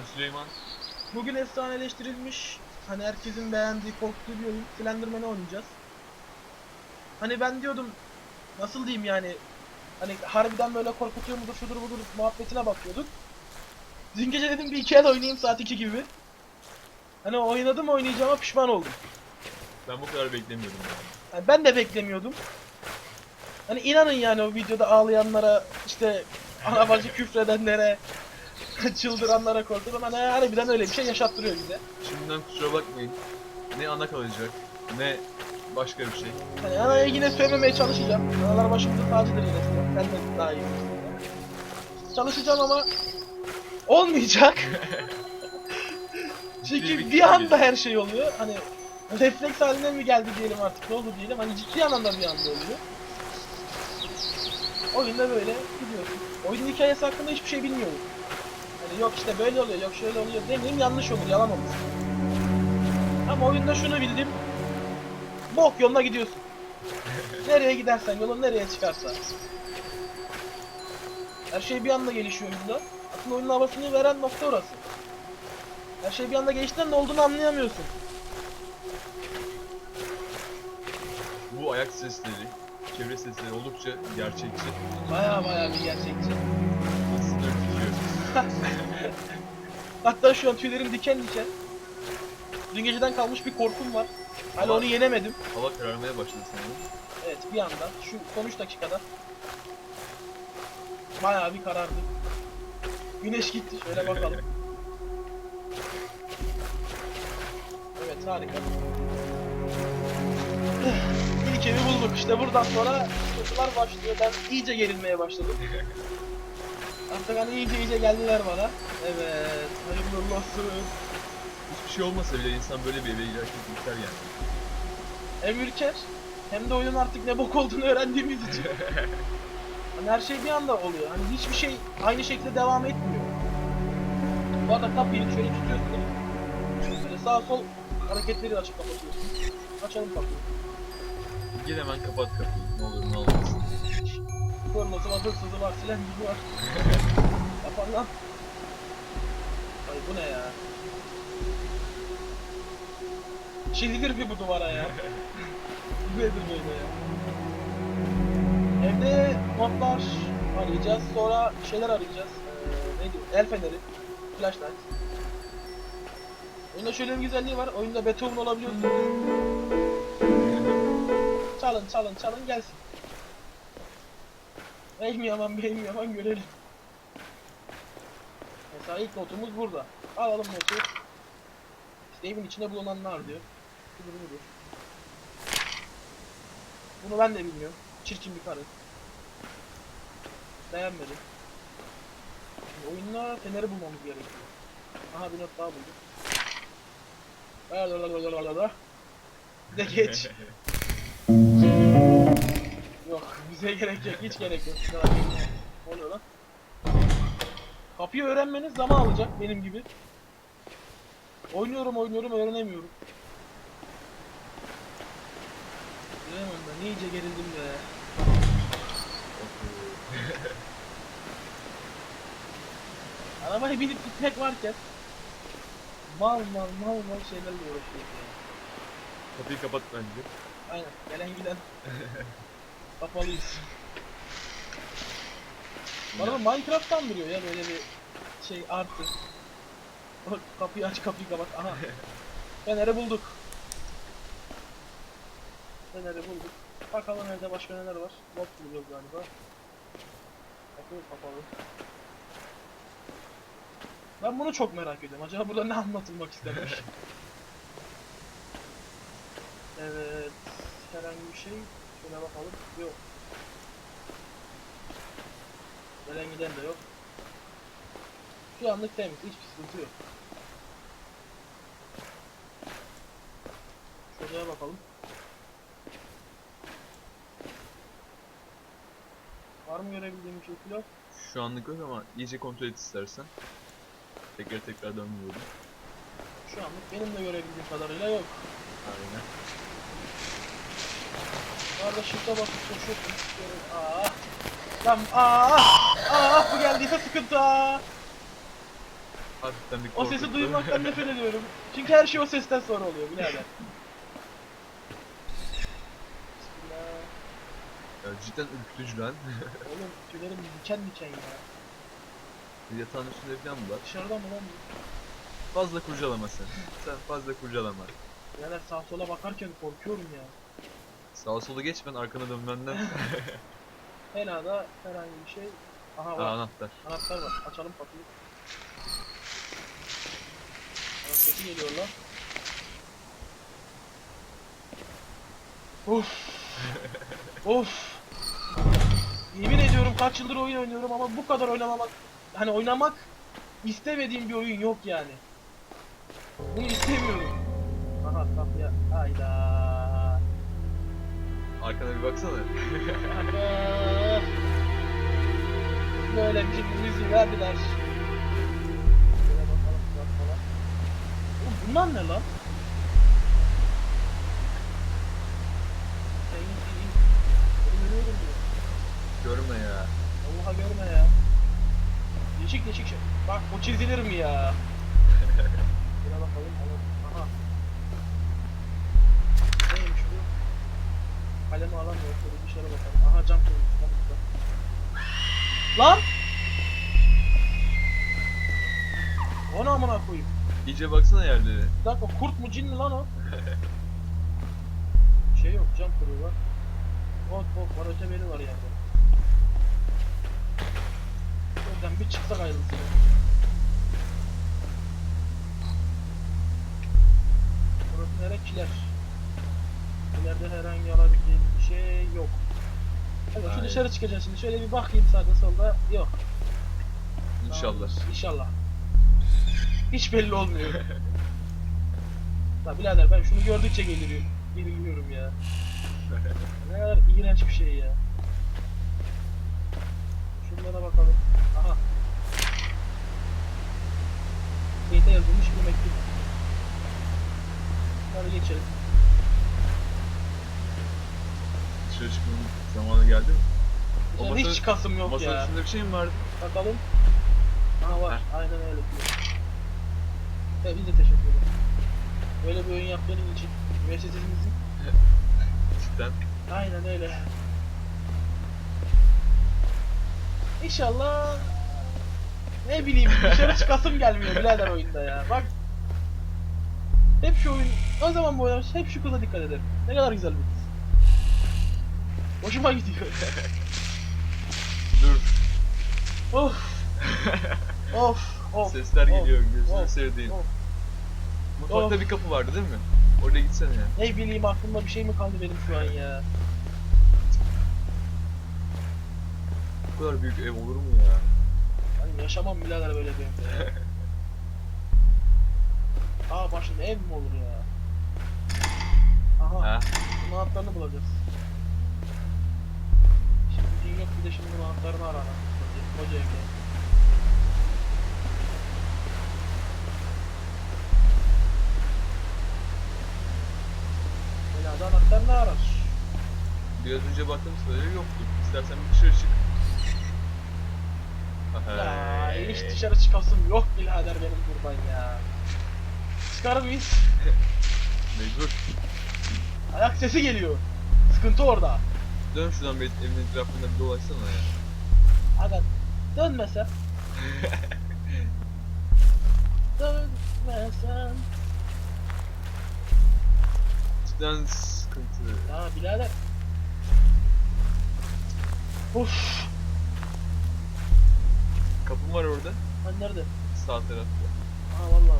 Ben Süleyman. Bugün efsaneleştirilmiş, hani herkesin beğendiği, korktuğu bir oyun Slenderman'ı oynayacağız. Hani ben diyordum, nasıl diyeyim yani, hani harbiden böyle korkutuyor mudur, şudur budur muhabbetine bakıyorduk. Dün gece dedim bir iki el oynayayım saat 2 gibi. Hani oynadım oynayacağıma pişman oldum. Ben bu kadar beklemiyordum yani. Yani ben de beklemiyordum. Hani inanın yani o videoda ağlayanlara, işte ana bacı küfredenlere, çıldıranlara korkudan hani harbiden öyle bir şey yaşattırıyor bize. Şimdiden kusura bakmayın. Ne ana kalacak, ne başka bir şey. Hani anaya yine sövmemeye çalışacağım. Analar başımızın tacıdır yine. Ben de daha iyi. Çalışacağım ama olmayacak. Çünkü Ciddi bir anda her şey oluyor. Hani refleks haline mi geldi diyelim artık ne oldu diyelim. Hani ciddi anlamda bir anda oluyor. Oyunda böyle gidiyorsun. Oyunun hikayesi hakkında hiçbir şey bilmiyorum. Yok işte böyle oluyor, yok şöyle oluyor demeyeyim yanlış olur, yalan olur. Ama oyunda şunu bildim. Bok yoluna gidiyorsun. Nereye gidersen yolun nereye çıkarsa. Her şey bir anda gelişiyor oyunda. Aslında oyunun havasını veren nokta orası. Her şey bir anda geçtiğinde ne olduğunu anlayamıyorsun. Bu ayak sesleri, çevre sesleri oldukça gerçekçi. Baya baya bir gerçekçi. Hatta şu an tüylerim diken diken. Dün geceden kalmış bir korkum var. Hala onu yenemedim. Hava kararmaya başladı sanırım. Evet bir anda şu son 3 dakikada bayağı bir karardı. Güneş gitti şöyle bakalım. Evet harika. İlk evi bulduk işte buradan sonra sıkıntılar başlıyor. Ben iyice gerilmeye başladım. Artık hani iyice iyice geldiler bana. Evet hayırlı uğurlu olsun. Hiçbir şey olmasa bile insan böyle bir eve girerken ürker yani. Hem ürker hem de oyunun artık ne bok olduğunu öğrendiğimiz için. Hani her şey bir anda oluyor. Hani hiçbir şey aynı şekilde devam etmiyor. Bu arada kapıyı şöyle tutuyorsunuz. Böyle sağ sol hareketleri açıp kapatıyorsunuz. Açalım kapıyı. Gel hemen kapat kapıyı. Ne olur ne olmaz. Kornası var, hırsızı var, silah gibi var. Yapan lan. Ay bu ne ya? Çizilir bir bu duvara ya. bu nedir böyle ya? Evde modlar arayacağız, sonra şeyler arayacağız. Ee, neydi? El feneri, flashlight. Oyunda şöyle bir güzelliği var, oyunda Beethoven olabiliyorsunuz. Çalın, çalın, çalın gelsin. Ey mi yaman bey mi yaman görelim. Mesela ilk notumuz burada. Alalım notu. İşte evin içinde bulunanlar diyor. Budur budur. Bunu ben de bilmiyorum. Çirkin bir karı. Beğenmedim. Şimdi oyunda feneri bulmamız gerekiyor. Aha bir not daha buldum. Bir de geç. Yok bize gerek yok hiç gerek yok. Ne oluyor lan? Kapıyı öğrenmeniz zaman alacak benim gibi. Oynuyorum oynuyorum öğrenemiyorum. Bilemem ben iyice gerildim be. Arabaya binip gitmek varken mal mal mal mal şeylerle uğraşıyoruz ya. Kapıyı kapat bence. Aynen gelen giden kapalıyız. Bana Minecraft'tan duruyor ya böyle bir şey artı. Kapıyı aç kapıyı kapat. Aha. Feneri bulduk. Feneri bulduk. Bakalım evde başka neler var. Bot buluyoruz galiba. Kapı kapalı. Ben bunu çok merak ediyorum. Acaba burada ne anlatılmak istenmiş? evet. Herhangi bir şey. Şöyle bakalım. Yok. Gelen giden de yok. Şu anlık temiz. Hiçbir sıkıntı yok. Şuraya bakalım. Var mı görebildiğim bir şey filan? Şu anlık yok ama iyice kontrol et istersen. Tekrar tekrar dönmüyorum. Şu anlık benim de görebildiğim kadarıyla yok. Aynen. Arada shift'e basıp koşuyorsun. Aa. Lan aa. Aa bu geldiyse sıkıntı. aa. Hafiften bir O korkuttu. sesi duymaktan nefret ediyorum. Çünkü her şey o sesten sonra oluyor birader. Bismillah. ya cidden ürkütücü lan. Oğlum tüylerim diken diken ya. Yatağın üstünde falan mı var? Dışarıda mı lan bu? Fazla kurcalama sen. Sen fazla kurcalama. Birader sağa sola bakarken korkuyorum ya. Sağa sola geç ben arkana dönmenden. Helada herhangi bir şey. Aha Aa, var. anahtar. Anahtar var. Açalım kapıyı. Ana sesi geliyor lan. Of. of. Yemin ediyorum kaç yıldır oyun oynuyorum ama bu kadar oynamamak hani oynamak istemediğim bir oyun yok yani. Bunu istemiyorum. Aha kapıya. Hayda. Arkana bir baksana. Böyle bir müziği verdiler. Şöyle bakalım bak falan. Oğlum bunlar ne lan? Sen in in diyor. Görme ya. Allah'a görme ya. Değişik değişik şey. Bak bu çizilir mi ya? Şuna bakalım. alalım. Aha. Neymiş bu? Kalemi alamıyor. Şöyle bir şeye bakalım. Aha cam koymuş lan burada. Lan! O ne amına koyayım? İyice baksana yerlere. Bir dakika kurt mu cin mi lan o? şey yok cam kırığı var. Ot bok var öteberi var yerde. Oradan bir çıksak ayrılsın. Burası nere kiler. İleride herhangi alabildiğim bir şey yok. Evet şu Aynen. dışarı çıkacağız şimdi şöyle bir bakayım sağda solda yok. İnşallah. İnşallah. Hiç belli olmuyor. Ya birader ben şunu gördükçe geliriyorum. Geriliyorum ya. Ne kadar iğrenç bir şey ya. Şunlara bakalım. Aha. Neyde yazılmış bir mektup. Hadi geçelim. Dışarı çıkmanın zamanı geldi mi? O Dışarı masa- hiç çıkasım yok Masanın ya. üstünde bir şey mi vardı? Bakalım. Aha var. Aynen öyle diyor. Evet biz de teşekkür ederiz. Böyle bir oyun yaptığınız için müessesemizin Cidden. Aynen öyle. İnşallah ne bileyim dışarı çıkasım gelmiyor birader oyunda ya. Bak hep şu oyun o zaman bu oyun hep şu kıza dikkat ederim. Ne kadar güzel bir kız. Hoşuma gidiyor. Dur. of. of. Of. Sesler of, geliyor gözünü sevdiğim. Mutfakta of. bir kapı vardı değil mi? Oraya gitsene ya. Ne bileyim aklımda bir şey mi kaldı benim şu an ya. Bu kadar büyük ev olur mu ya? Ben yaşamam birader böyle bir evde. Aa başında ev mi olur ya? Aha. Ha? Bunun anahtarını bulacağız. Yok bir de şimdi bunun anahtarını ara. Koca, evde. Belada anahtar ne arar? Biraz önce baktım sırada yoktu. İstersen bir dışarı çık. Ya hiç dışarı çıkasım yok birader benim buradan ya. Çıkar mıyız? Mecbur. Ayak sesi geliyor. Sıkıntı orada. Dön şuradan bir evin etrafında bir dolaşsana ya. Aga dönmesen. Dönmesen. Cidden sıkıntı. Ya birader. Uf. Kapım var orada. Lan nerede? Sağ tarafta. Aa vallahi var.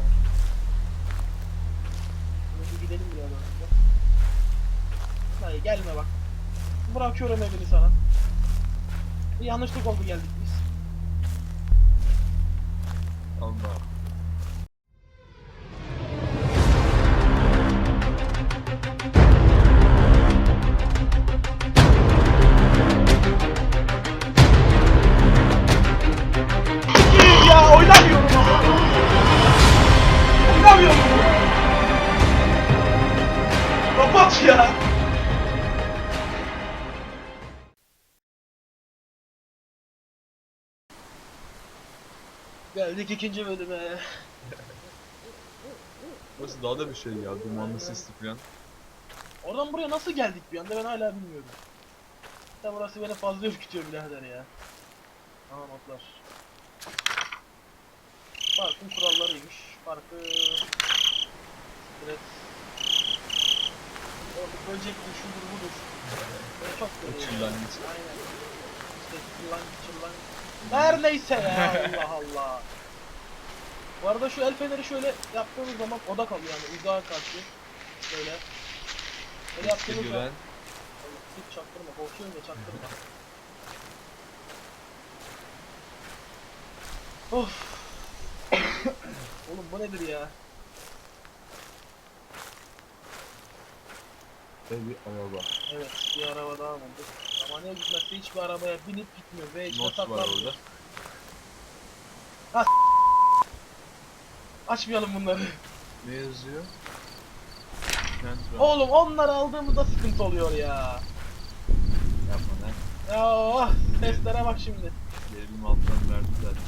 Bir gidelim bir adam. Hayır gelme bak. Bırakıyorum evini sana. Bir yanlışlık oldu geldik biz. Allah. Geldik ikinci bölüme. Burası daha da bir şey ya. Dumanlı sisli falan. Oradan buraya nasıl geldik bir anda ben hala bilmiyorum. Ya burası beni fazla ürkütüyor birader ya. Aha notlar. Parkın kurallarıymış. Parkı... Evet. Orada böcektir, şudur budur. Böyle çok böyle. Çırlangıç. Aynen. İşte çırlangıç, çırlangıç. Her neyse ya Allah Allah. Bu arada şu el feneri şöyle yaptığımız zaman oda kalıyor yani uzağa karşı. Böyle. Böyle yaptığımız zaman. gören Hiç çaktırma, korkuyorum ya çaktırma. of. Oğlum bu nedir ya? bir araba. Evet, bir araba daha bulduk. Ne gitmezse hiçbir arabaya binip gitmiyor ve içine Not var orada. Açmayalım bunları. Ne yazıyor? Oğlum onları aldığımızda sıkıntı oluyor ya. Yapma lan. Ya ah, seslere bak şimdi. Gerilim alttan verdi zaten.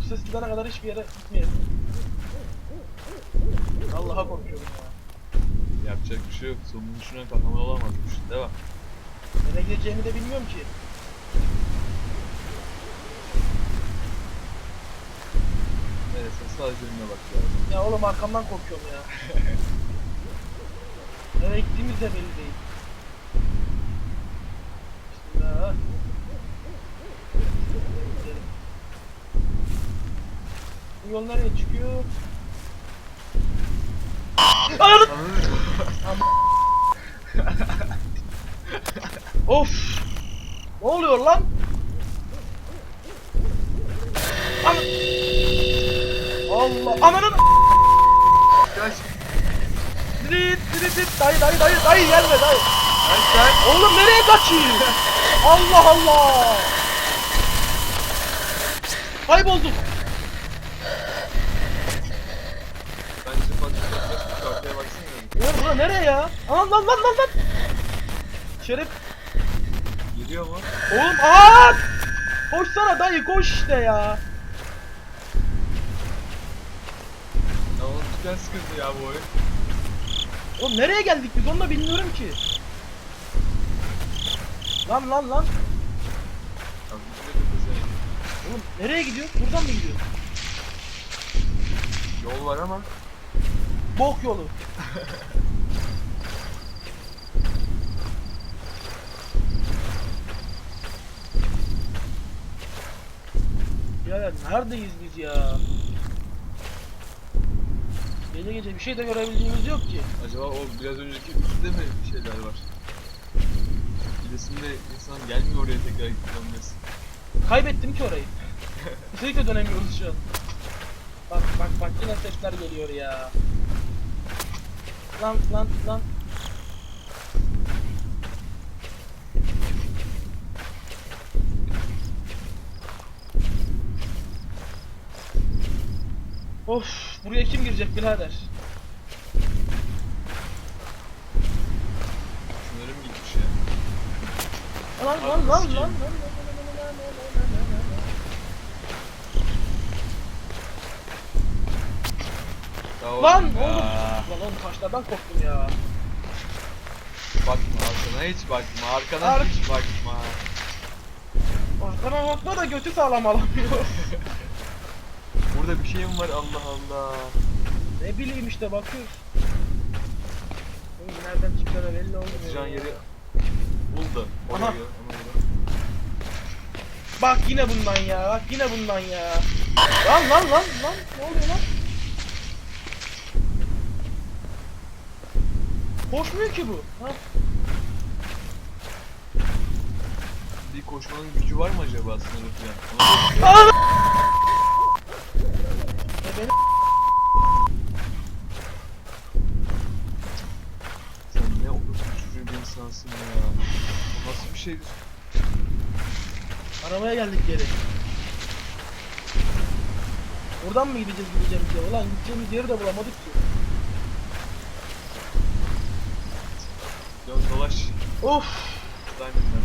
Bu ses gidene kadar hiçbir yere gitmeyelim. Allah'a korkuyorum ya. Yapacak bir şey yok. Sonunu düşünen kahraman olamazmış. Devam. Nereye gideceğimi de bilmiyorum ki. Neyse sadece önüne bak. Ya oğlum arkamdan korkuyorum ya. Nereye gittiğimiz de belli değil. Gidelim. Bu yol nereye çıkıyor? Ananı- Of! Ne oluyor lan? An Allah! Ananın! Kaç. Dirit dirit dirit dayı dayı dayı dayı gelme dayı. Kaç sen. Oğlum nereye kaçayım? Allah Allah. Kayboldum. Bence bak şu arkaya baksana. Oğlum bura nereye ya? Aman lan lan lan lan. Geliyor mu? Oğlum aa! Koşsana dayı koş işte ya. Ya oğlum cidden sıkıntı ya bu oyun. Oğlum nereye geldik biz onu da bilmiyorum ki. Lan lan lan. Ya bu Oğlum nereye gidiyor? Buradan mı gidiyor? Yol var ama. Bok yolu. Neredeyiz biz ya? Gece gece bir şey de görebileceğimiz yok ki. Acaba o biraz önceki üstte mi bir şeyler var? İlerisinde insan gelmiyor oraya tekrar gitmemiz. Kaybettim ki orayı. Kesinlikle dönemiyoruz şu an. Bak bak bak yine sesler geliyor ya. Lan lan lan. Of buraya kim girecek birader? Sınırım gitmiş ya. Lan lan lan lan lan lan lan lan oğlum! Lan oğlum taşlardan korktum ya. Bakma arkana hiç bakma, arkana Ar hiç bakma. Arkana bakma da götü sağlam alamıyor. Burada bir şey mi var Allah Allah. ne bileyim işte bakıyoruz. Oğlum nereden çıktığına belli olmuyor. Atacağın yeri buldu. Aha. Bak yine bundan ya. Bak yine bundan ya. Lan lan lan lan. Ne oluyor lan? Koşmuyor ki bu. Ha? Bir koşmanın gücü var mı acaba sınırı falan? Ona göre- Ana! E beni Sen ne olursun çocuğu bir insansın ya. O nasıl bir şeydir? arabaya geldik geri. Buradan mı gideceğiz gideceğimiz yere? Ulan gideceğimiz yeri de bulamadık ki. Dön dolaş. Of. Diamond'dan.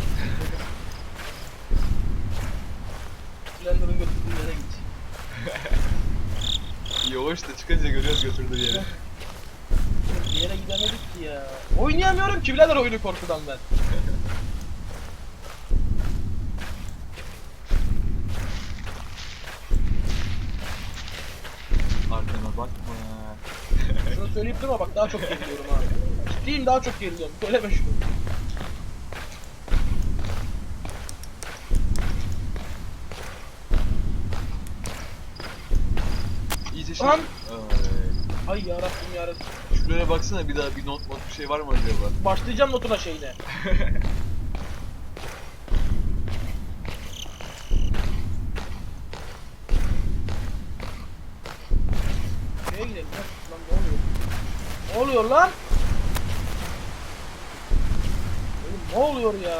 Blender'ın götürdüğü yere git. Yavaş da çıkınca görüyoruz götürdüğü yeri. Bir yere gidemedik ki ya. Oynayamıyorum ki birader oyunu korkudan ben. Arkana bakma. Şunu söyleyip durma bak daha çok geriliyorum abi. Ciddiyim daha çok geriliyorum. Söyleme şunu. Lan! Ay. Ay yarabbim yarabbim. Şuraya baksana bir daha bir not not bir şey var mı acaba? Başlayacağım notuna şeyine. Şuraya gidelim ya. Lan ne oluyor? Ne oluyor lan? Oğlum ne oluyor ya?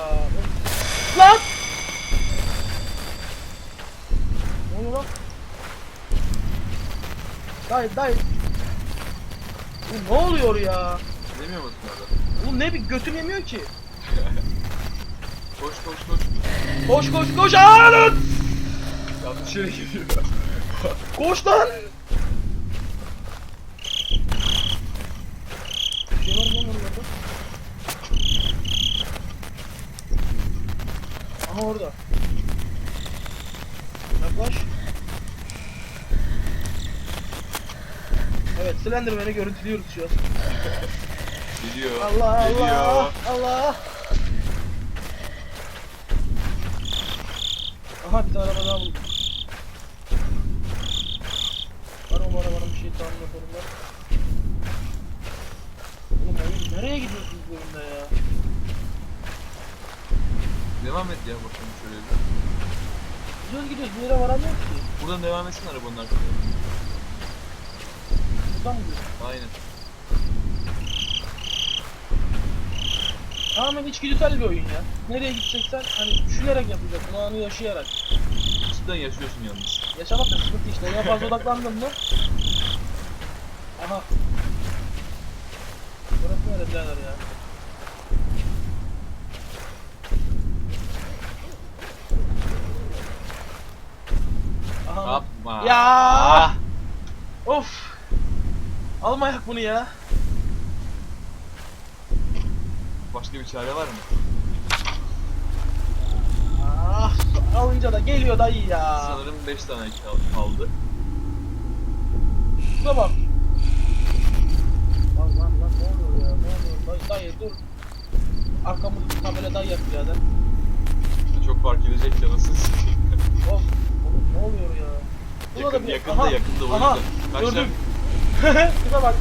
Lan! Ne oluyor lan? Dayı dayı. Oğlum ne oluyor ya? Demiyor musun orada? Oğlum ne bir götüm yemiyor ki. Koş koş koş. Koş koş koş aa lan! Yanlış yere gidiyor. Koş lan! Bir şey var mı lan orada? Aha orada. Yaklaş. Evet Slenderman'i görüntülüyoruz şu an. Geliyor. Allah Geliyor. Allah Allah. Aha bir tane araba daha buldum. Var bu arabanın bir şey tamir yapalım lan. Oğlum oğlum nereye gidiyorsunuz bu oyunda ya? Devam et ya bakalım şöyle bir. Gidiyoruz gidiyoruz bir yere varamıyoruz ki. Buradan devam etsin arabanın arkasına. Buradan mı? Aynen. Tamamen içgüdüsel bir oyun ya. Nereye gideceksen hani düşünerek yapacaksın, o anı yaşayarak. Cidden yaşıyorsun yalnız. Yaşamak da sıkıntı işte. Ona fazla odaklandın mı? Aha. Burası nerede birader ya? Aha. Yapma. Ya! Ah! Of. Almayak bunu ya. Başka bir çare var mı? Ah, alınca da geliyor dayı ya. Sanırım 5 tane kal- kaldı. Şuna bak. Lan lan lan ne oluyor ya? Ne oluyor? Dayı, dayı dur. Arkamızda tabela dayı yap birader. Çok fark edecek canısız. Of. Oğlum ne oluyor ya? Buna yakın, bir- yakında Aha, yakında o aha, yüzden. Kaç gördüm. tane- Şuna bak.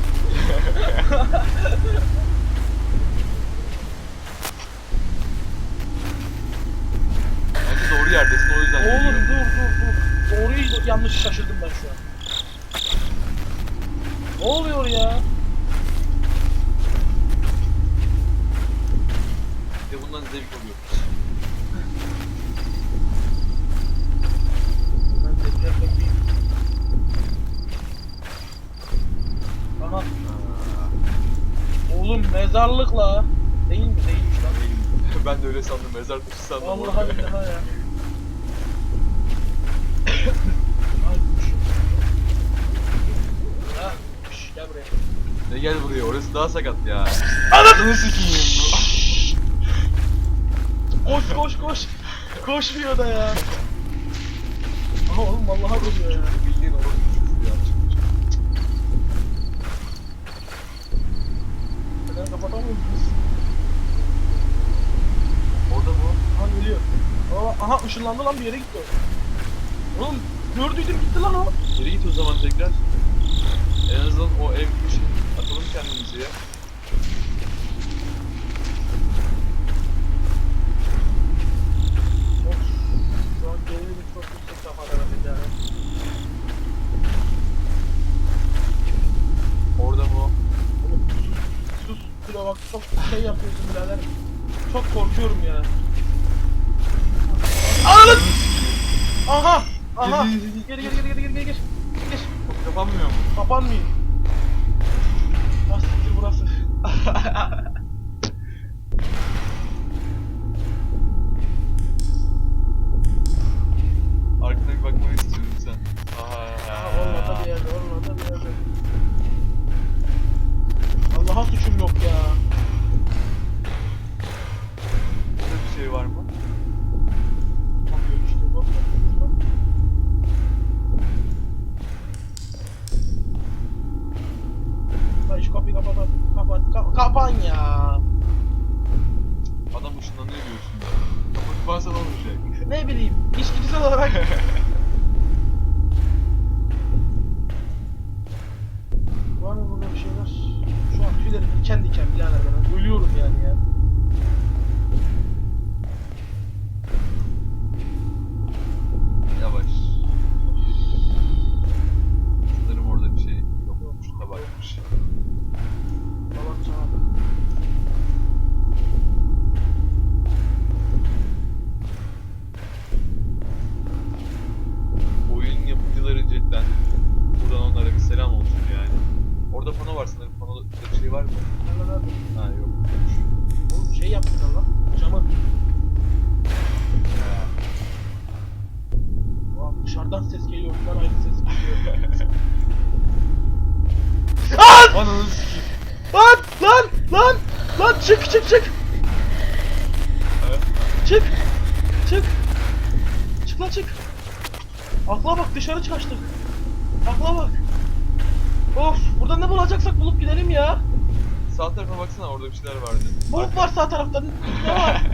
Bence doğru yerdesin o yüzden. Oğlum geliyor. dur dur dur. Doğruyu yanlış şaşırdım ben şu an. Ne oluyor ya? Bir de bundan zevk alıyor. Ben tekrar bakayım. Aha. Aa, Oğlum mezarlıkla. Değil mi? Değilmiş lan. ben de öyle sandım mezar taşı sandım. Vallahi billahi ya. Ay kuş. Ha, kuş, gel buraya. Ne gel buraya orası daha sakat ya. Anasını sikeyim. Koş koş koş. Koşmuyor da ya. Aha oğlum vallahi geliyor ya. Bildiğin orası çocuğu ya. Neden kapatamıyor muyuz? Orada mı? Aha geliyor. Aa, aha ışınlandı lan bir yere gitti. Oğlum gördüydüm gitti lan o. Geri git o zaman tekrar. En azından o ev için atalım kendimizi ya. Kapıyı kapat. Kapat. Ka- kapan ya. Adam ışınlanıyor diyorsun ya. Kapatıp varsa ne olacak? Ne bileyim. İçgüdüsel olarak. Var mı burada bir şeyler? Şu an tüylerim diken diken birader ben. Ölüyorum yani ya. Ananı sikeyim. lan! Lan! Lan! Lan çık çık çık! Çık! Çık! Çık lan çık! Akla bak dışarı kaçtık. Akla bak. Of burada ne bulacaksak bulup gidelim ya. Sağ tarafa baksana orada bir şeyler vardı. Bulut var sağ tarafta. Ne var?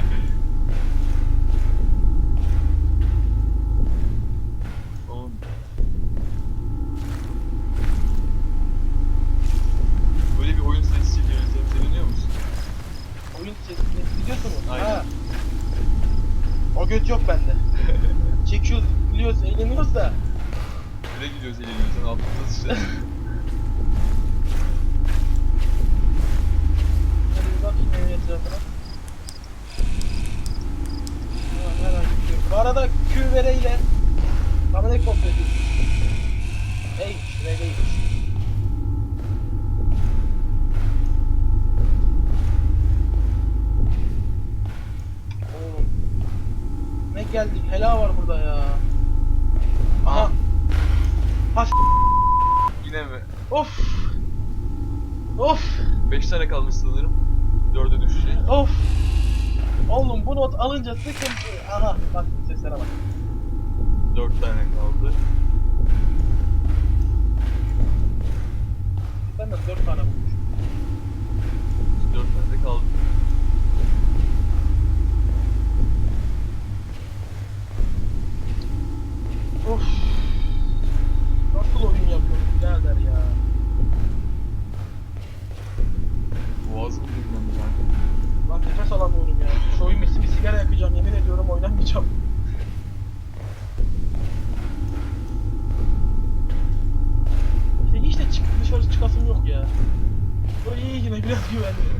Oğlum. Böyle bir oyun sesi çekiyor. Sen seviniyor musun? Oyun sesini biliyorsun mu? Aynen. Ha. O göt yok bende. Çekiyoruz, biliyoruz, eğleniyoruz da. Nereye gidiyoruz eğleniyoruz? Sen altındasın işte. Hadi bir bakayım evin etrafına. Ha, herhangi bir şey yok. Bu arada küvereyle kamerayı kontrol. Ey, şuraya değil. Oğlum. Ne geldik? Hela var burada ya. Aha. Ha, s- Yine mi? of. Of. 5 tane kalmış sanırım. 4'e düşecek. Of. Oğlum bu not alınca sıkıntı. Aha bak seslere bak. 4 tane kaldı. Ben de 4 tane bulmuşum. 4 tane de kaldı. Of. Nasıl oyun yapıyorsun birader ya. Boğazım dinlendi ben. Lan nefes alamıyorum ya. Şu oyun bir sigara yakacağım yemin ediyorum oynamayacağım. avec.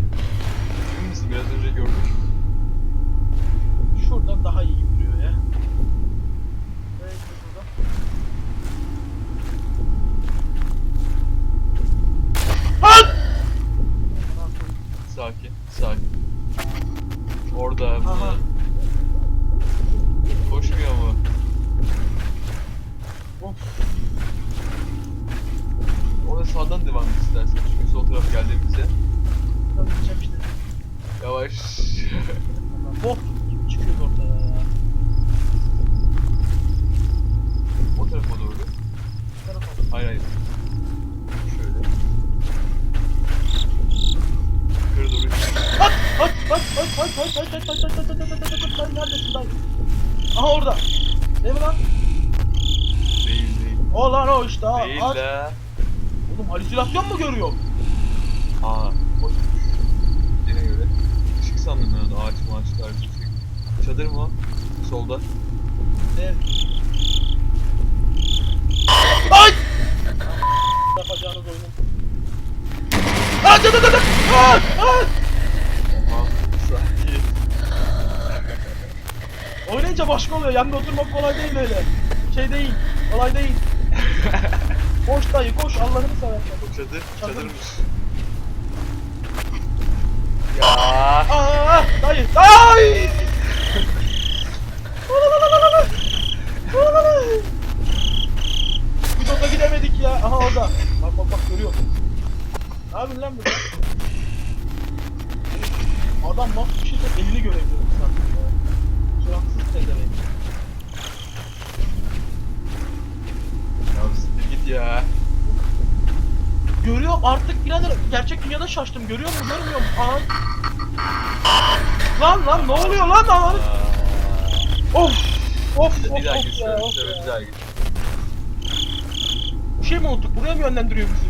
At! At! At! At! At! At! At! At! At! At! At! At! Neredesin dayı? Aha orada. Ne bu lan? Değil değil. O lan o işte ha. Değil At. la. Oğlum halüsinasyon mu görüyor? Aa, boş. Yine göre. Işık sandım ben onu. Ağaç mağaç tarzı bir şey. Çadır mı o? Solda. Evet. Ay! Yapacağınız oyunun. Aa, dı dı dı! Aa, aa! Tamam. Sakin. Oynayınca başka oluyor. Yanında oturmak kolay değil öyle. Şey değil. Kolay değil. koş dayı koş. Allah'ını seversen. Çadır. Çadır. Çadırmış. Ya. Aa, dayı. Dayı! Bir doka gidemedik ya. Aha orada. Bak bak bak görüyor. Ne yapıyorsun lan burada? Adam nasıl bir şeyse elini görebiliyorum sanki gerçek dünyada şaştım. Görüyor musun görmüyor musun? Lan lan ne oluyor lan Of. Of of Bir daha of ya ya. bir daha git. Bir şey mi unuttuk? Buraya mı yönlendiriyor bizi?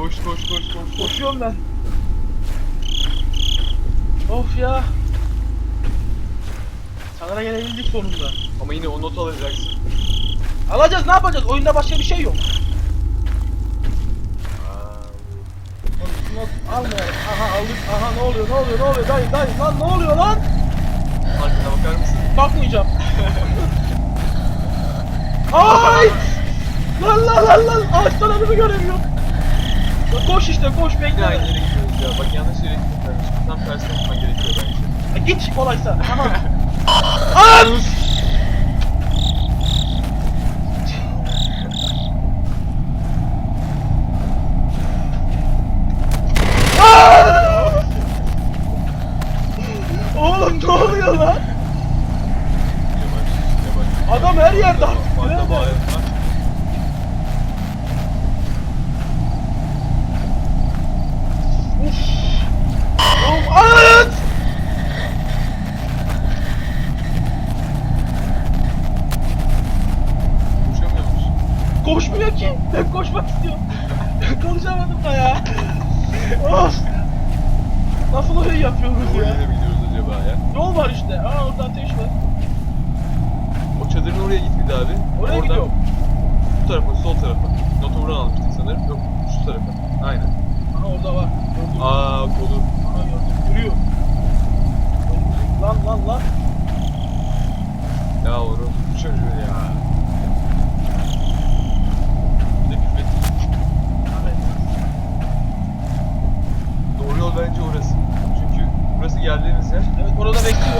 Koş koş koş koş koş. Koşuyorum ben. Of ya. Sanara gelebildik sonunda. Ama yine o not alacaksın. Alacağız ne yapacağız? Oyunda başka bir şey yok. Not almayalım. Aha aldık. Aha ne oluyor ne oluyor ne oluyor dayı dayı lan ne oluyor lan? Arkana bakar mısın? Bakmayacağım. Ay! Lan lan lan lan ağaçtan önümü göremiyorum. Ya Koş işte koş bekle. aynı yere gidiyoruz ya. Bak yanlış yere kardeşim. Tam tersine gitmen gerekiyor bence. Ya Git kolaysa. Tamam. Aa! Aa! Oğlum ne oluyor lan? Adam her yerde artık. Nerede? Oğlum at! Koşamıyor musun? Koşmuyor ki. Ben koşmak istiyorum. Konuşamadım da ya. of. Nasıl oyun yapıyoruz Oraya ya? nereye gidiyoruz acaba ya? Yol var işte. Aa orada ateş var. O çadırın oraya git bir daha abi. Oraya Oradan gidiyorum. Bu tarafa, sol tarafa. Notu buradan almıştık sanırım. Yok, şu tarafa. Aynen. Aha orada var. Gördüm. Aa, kolu. Yürüyor. Lan lan lan. Ya bu çocuğu ya. Bir de. Evet. Doğru yol bence orası. Çünkü burası geldiğimiz yer. Evet orada bekliyor.